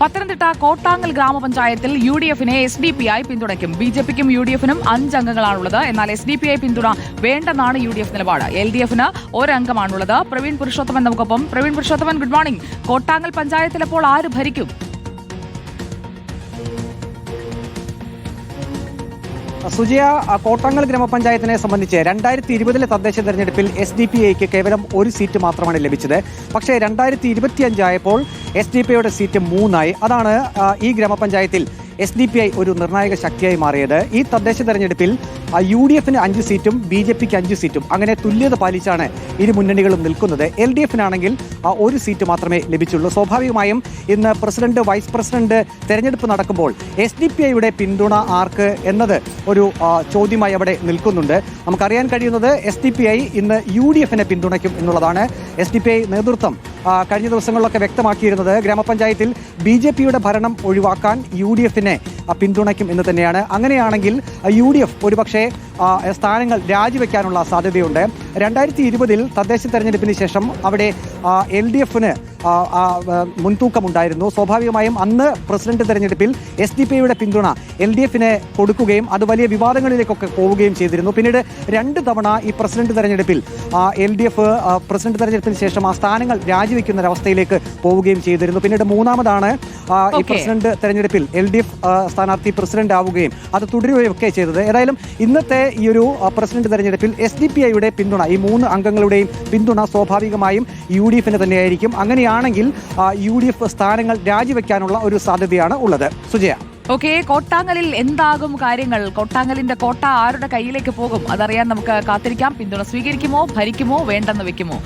പത്തനംതിട്ട കോട്ടാങ്ങൽ ഗ്രാമപഞ്ചായത്തിൽ U D എഫിനെ S D P ആയി പിന്തുണയ്ക്കും. ബി ജെ പിക്കും യു ഡി എഫിനും അഞ്ച് അംഗങ്ങളാണുള്ളത് എന്നാൽ എസ് ഡി പി ഐ പിന്തുണ വേണ്ടെന്നാണ് യു ഡി എഫ് നിലപാട്. എൽ ഡി എഫിന് ഒരംഗമാണുള്ളത്. പ്രവീൺ പുരുഷോത്തമൻ നമുക്കൊപ്പം. Praveen Purushothaman good morning. Kottangal പഞ്ചായത്തിൽ അപ്പോൾ ആര് ഭരിക്കും? സുജയ കോട്ടാങ്ങൽ ഗ്രാമപഞ്ചായത്തിനെ സംബന്ധിച്ച് രണ്ടായിരത്തി ഇരുപതിലെ തദ്ദേശ തെരഞ്ഞെടുപ്പിൽ എസ് ഡി പി ഐക്ക് കേവലം ഒരു സീറ്റ് മാത്രമാണ് ലഭിച്ചത്. പക്ഷേ രണ്ടായിരത്തി ഇരുപത്തിയഞ്ചായപ്പോൾ എസ് ഡി പി ഐയുടെ സീറ്റ് മൂന്നായി. അതാണ് ഈ ഗ്രാമപഞ്ചായത്തിൽ എസ് ഡി പി ഐ ഒരു നിർണായക ശക്തിയായി മാറിയത്. ഈ തദ്ദേശ തെരഞ്ഞെടുപ്പിൽ യു ഡി എഫിന് അഞ്ച് സീറ്റും ബി ജെ പിക്ക് അഞ്ച് സീറ്റും. അങ്ങനെ തുല്യത പാലിച്ചാണ് ഇരു മുന്നണികളും നിൽക്കുന്നത്. എൽ ഡി എഫിനാണെങ്കിൽ ഒരു സീറ്റ് മാത്രമേ ലഭിച്ചുള്ളൂ. സ്വാഭാവികമായും ഇന്ന് പ്രസിഡന്റ് വൈസ് പ്രസിഡന്റ് തെരഞ്ഞെടുപ്പ് നടക്കുമ്പോൾ എസ് ഡി പി ഐയുടെ പിന്തുണ ആർക്ക് എന്നത് ഒരു ചോദ്യമായി അവിടെ നിൽക്കുന്നുണ്ട്. നമുക്കറിയാൻ കഴിയുന്നത് എസ് ഡി പി ഐ ഇന്ന് യു ഡി എഫിനെ പിന്തുണയ്ക്കും എന്നുള്ളതാണ് എസ് ഡി പി ഐ നേതൃത്വം കഴിഞ്ഞ ദിവസങ്ങളിലൊക്കെ വ്യക്തമാക്കിയിരുന്നത്. ഗ്രാമപഞ്ചായത്തിൽ ബി ജെ പിയുടെ ഭരണം ഒഴിവാക്കാൻ യു ഡി എഫിനെ പിന്തുണയ്ക്കും എന്ന് തന്നെയാണ്. അങ്ങനെയാണെങ്കിൽ യു ഡി എഫ് ഒരുപക്ഷെ സ്ഥാനങ്ങൾ രാജിവെക്കാനുള്ള സാധ്യതയുണ്ട്. രണ്ടായിരത്തി ഇരുപതിൽ തദ്ദേശ തെരഞ്ഞെടുപ്പിന് ശേഷം അവിടെ എൽ ഡി എഫിന് മുൻതൂക്കമുണ്ടായിരുന്നു. സ്വാഭാവികമായും അന്ന് പ്രസിഡന്റ് തെരഞ്ഞെടുപ്പിൽ എസ് ഡി പി ഐയുടെ പിന്തുണ എൽ ഡി എഫിന് കൊടുക്കുകയും അത് വലിയ വിവാദങ്ങളിലേക്കൊക്കെ പോവുകയും ചെയ്തിരുന്നു. പിന്നീട് രണ്ട് തവണ ഈ പ്രസിഡന്റ് തെരഞ്ഞെടുപ്പിൽ എൽ ഡി എഫ് പ്രസിഡന്റ് തെരഞ്ഞെടുപ്പിന് ശേഷം ആ സ്ഥാനങ്ങൾ രാജിവെക്കുന്ന ഒരവസ്ഥയിലേക്ക് പോവുകയും ചെയ്തിരുന്നു. പിന്നീട് മൂന്നാമതാണ് ഈ പ്രസിഡന്റ് തെരഞ്ഞെടുപ്പിൽ എൽ ഡി എഫ് സ്ഥാനാർത്ഥി പ്രസിഡന്റ് ആവുകയും അത് തുടരുകയും ഒക്കെ ചെയ്തത്. ഏതായാലും ഇന്നത്തെ ഈ ഒരു പ്രസിഡന്റ് തെരഞ്ഞെടുപ്പിൽ എസ് ഡി പി ഐയുടെ പിന്തുണ ഈ മൂന്ന് അംഗങ്ങളുടെയും പിന്തുണ സ്വാഭാവികമായും യു ഡി എഫിന് തന്നെയായിരിക്കും. അങ്ങനെയാണെങ്കിൽ യു ഡി എഫ് സ്ഥാനങ്ങൾ രാജിവെക്കാനുള്ള ഒരു സാധ്യതയാണ് ഉള്ളത്. സുജയ. ഓക്കെ കോട്ടാങ്ങലിൽ എന്താകും കാര്യങ്ങൾ? കോട്ടാങ്ങലിന്റെ കോട്ട ആരുടെ കയ്യിലേക്ക് പോകും? അതറിയാൻ നമുക്ക് കാത്തിരിക്കാം. പിന്തുണ സ്വീകരിക്കുമോ? ഭരിക്കുമോ? വേണ്ടെന്ന് വെക്കുമോ?